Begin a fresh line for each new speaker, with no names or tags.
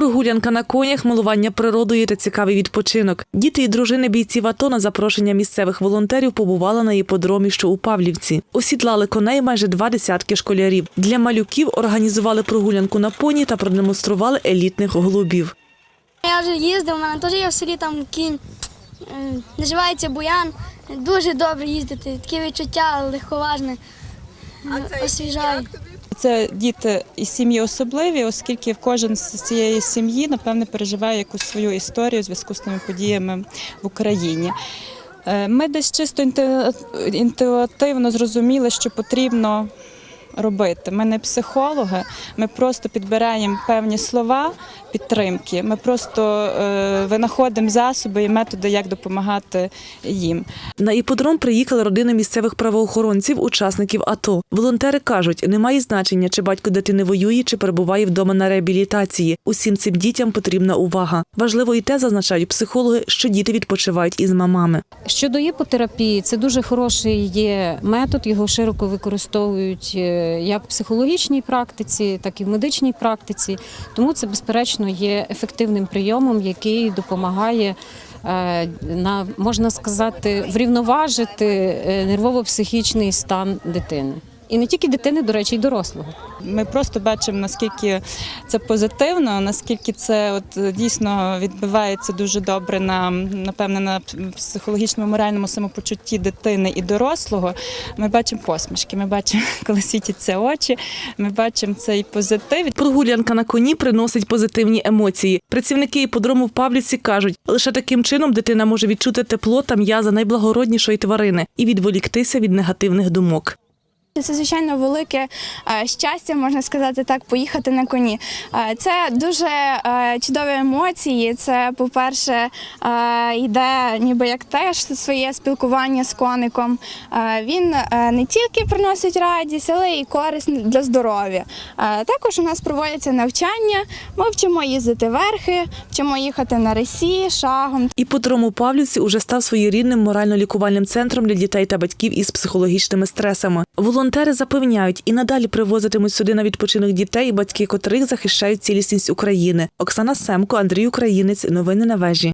Прогулянка на конях, милування природою та цікавий відпочинок. Діти і дружини бійців АТО на запрошення місцевих волонтерів побували на іподромі, що у Павлівці. Осідлали коней майже два десятки школярів. Для малюків організували прогулянку на поні та продемонстрували елітних голубів.
Я вже їздив, у мене теж є в селі там кінь. Називається Буян. Дуже добре їздити. Таке відчуття легковажне. Освіжає.
Це діти і сім'ї особливі, оскільки кожен з цієї сім'ї, напевне, переживає якусь свою історію у зв'язку з тими подіями в Україні. Е, Ми десь чисто інту- інтуїтивно зрозуміли, що потрібно робити. Ми не психологи, ми просто підбираємо певні слова підтримки. Ми просто е, винаходимо засоби і методи, як допомагати їм.
На іподром приїхали родини місцевих правоохоронців, учасників АТО. Волонтери кажуть, немає значення, чи батько дитини воює, чи перебуває вдома на реабілітації. Усім цим дітям потрібна увага. Важливо і те, зазначають психологи, що діти відпочивають із мамами.
Щодо іпотерапії, це дуже хороший є метод. Його широко використовують е, як в психологічній практиці, так і в медичній практиці. Тому це, безперечно, є ефективним прийомом, який допомагає. е, На можна сказати, врівноважити е, нервово-психічний стан дитини, і не тільки дитини, до речі, й дорослого.
Ми просто бачимо, наскільки це позитивно, наскільки це от дійсно відбивається дуже добре на напевне на психологічному моральному самопочутті дитини і дорослого. Ми бачимо посмішки, ми бачимо, коли світяться очі, ми бачимо цей позитив.
Прогулянка на коні приносить позитивні емоції. Працівники іподрому в Павлівці кажуть, лише таким чином дитина може відчути тепло та м'яза найблагороднішої тварини і відволіктися від негативних думок.
Це звичайно велике е, щастя, можна сказати так, поїхати на коні. Е, Це дуже е, чудові емоції. Це, по-перше, йде ніби як теж своє спілкування з коником. Він не тільки приносить радість, але й користь для здоров'я. Також у нас проводяться навчання. Ми вчимо їздити верхи, вчимо їхати на рисі, шагом.
Іподром у Павлівці уже став своєрідним морально-лікувальним центром для дітей та батьків із психологічними стресами. Волонтери запевняють і надалі привозитимуть сюди на відпочинок дітей, батьки котрих захищають цілісність України. Оксана Семко, Андрій Українець. Новини на вежі.